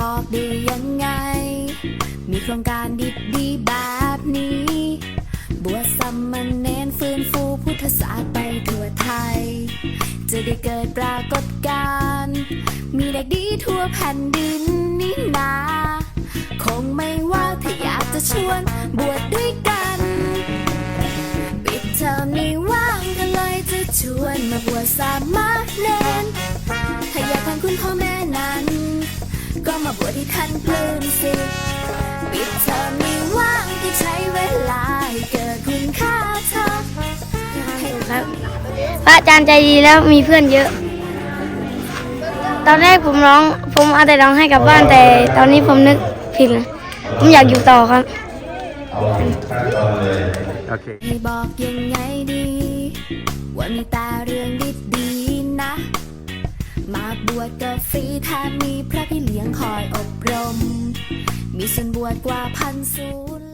บอกได้ยังไง มีโครงการดีๆแบบนี้ บวชสามเณรฟื้นฟูพุทธศาสตร์ไปทั่วไทย จะได้เกิดปรากฏการณ์ มีเด็กดีทั่วแผ่นดินนี่นา คงไม่ว่าถ้าอยากจะชวนบวชด้วยกัน ปิดเทอมนี้ว่างก็เลยจะชวนมาบวชสามเณรถ้าอยากเป็นคุณพ่อแม่ ก็มาบวชที่ท่านปลื้มสิปิดเทอมนี้ว่างที่ใช้เวลาให้เกิดคุณค่าเธอให้ครับพระอาจารย์ใจดีแล้วมีเพื่อนเยอะ ตอนแรกผมร้องผมเอาแต่ร้องให้กลับบ้านแต่ตอนนี้ผมนึกผิดนะผมอยากอยู่ต่อครับโอเคให้บอกยังไงดี ว่ามีแต่เรื่องดีๆนะ มาบวชก็ฟรีแถมมีพระพี่ สียงคอยอบรม มีส่วนบวชกว่าพันศูนย์